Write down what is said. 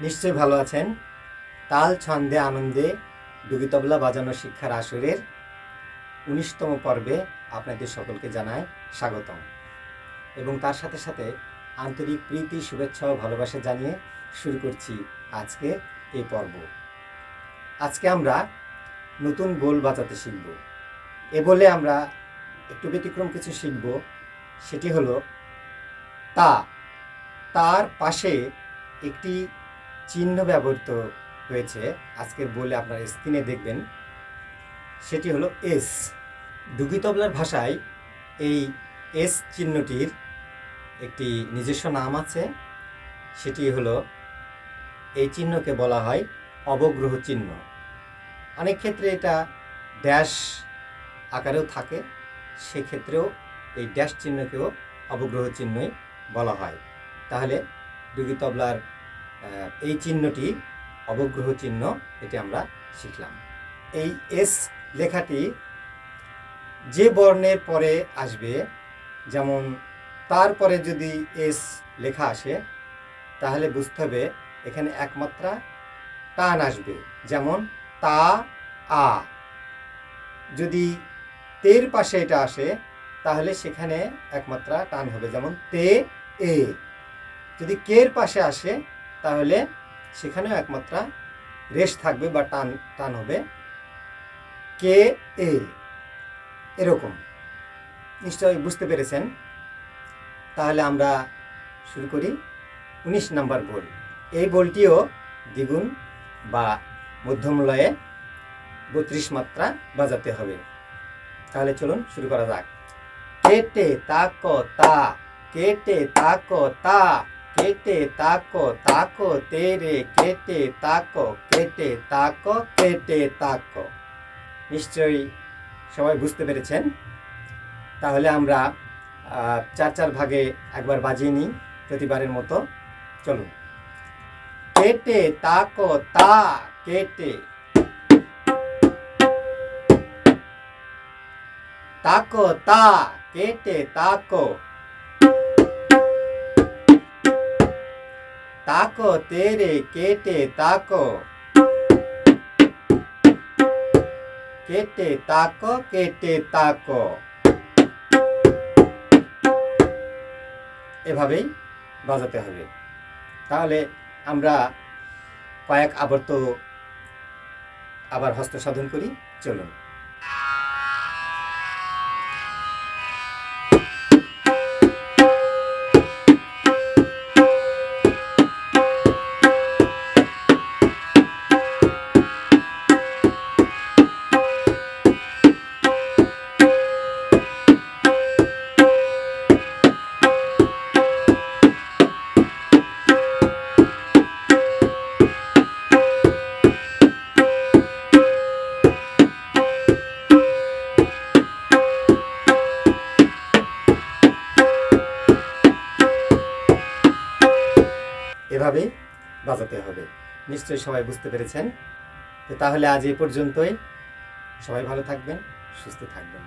নিশ্চয়ই ভালো আছেন। তাল ছন্দে আনন্দে ডুগি তবলা বাজানো শিক্ষার আসরের উনিশতম পর্বে আপনাদের সকলকে জানায় স্বাগতম। এবং তার সাথে সাথে আন্তরিক প্রীতি, শুভেচ্ছা ও ভালোবাসা জানিয়ে শুরু করছি আজকে এই পর্ব। আজকে আমরা নতুন গোল বাজাতে শিখব। এ বলে আমরা একটু ব্যতিক্রম কিছু শিখব। সেটি হলো তা, তার পাশে একটি চিহ্ন ব্যবহৃত হয়েছে আজকের বলে আপনার স্ক্রিনে দেখবেন। সেটি হলো এস ডুগি তবলার ভাষায় এই এস চিহ্নটির একটি নিজস্ব নাম আছে। সেটি হলো, এই চিহ্নকে বলা হয় অবগ্রহ চিহ্ন। অনেক ক্ষেত্রে এটা ড্যাশ আকারেও থাকে, সেক্ষেত্রেও এই ড্যাশ চিহ্নকেও অবগ্রহ চিহ্নই বলা হয়। তাহলে ডুগি তবলার এই চিহ্নটি অবগ্রহ চিহ্ন এটি আমরা শিখলাম। এই এস লেখাটি যে বর্ণের পরে আসবে, যেমন তারপরে যদি এস লেখা আসে, তাহলে বুঝতে হবে এখানে একমাত্রা টান আসবে, যেমন তা, আ। যদি তের পাশে এটা আসে, তাহলে সেখানে একমাত্রা টান হবে, যেমন তে, এ। যদি কের পাশে আসে, তাহলে সেখানেও একমাত্রা রেশ থাকবে বা টান টান হবে কে এ। এরকম। নিশ্চয়ই বুঝতে পেরেছেন? তাহলে আমরা শুরু করি উনিশ নাম্বার বল। এই বলটিও দ্বিগুণ বা মধ্যম লয়ে বত্রিশ মাত্রা বাজাতে হবে। তাহলে চলুন শুরু করা যাক। কেটে তাকো তা, কেটে তাকো তা। কেটে তাকো তাকো, তেরে, কেটে তাকো কেটে তাকো কেটে তাকো। নিশ্চয়ই সবাই বুঝতে পেরেছেন? তাহলে আমরা চার চার ভাগে একবার বাজিয়ে নিই প্রতিবারের মতো। চলুন। কেটে তাকো, তা, কেটে। তাকো, তা, কেটে তাকো। তাকো তেরে কেটে তাকো কেটে তাকো কেটে তাকো এভাবেই বাজাতে হবে। তাহলে আমরা কয়েক আবর্ত আবার হস্ত সাধন করি। চলুন। এভাবেই বাজাতে হবে। নিশ্চয়ই সবাই বুঝতে পেরেছেন? তো তাহলে আজ এ পর্যন্তই। সবাই ভালো থাকবেন, সুস্থ থাকবেন।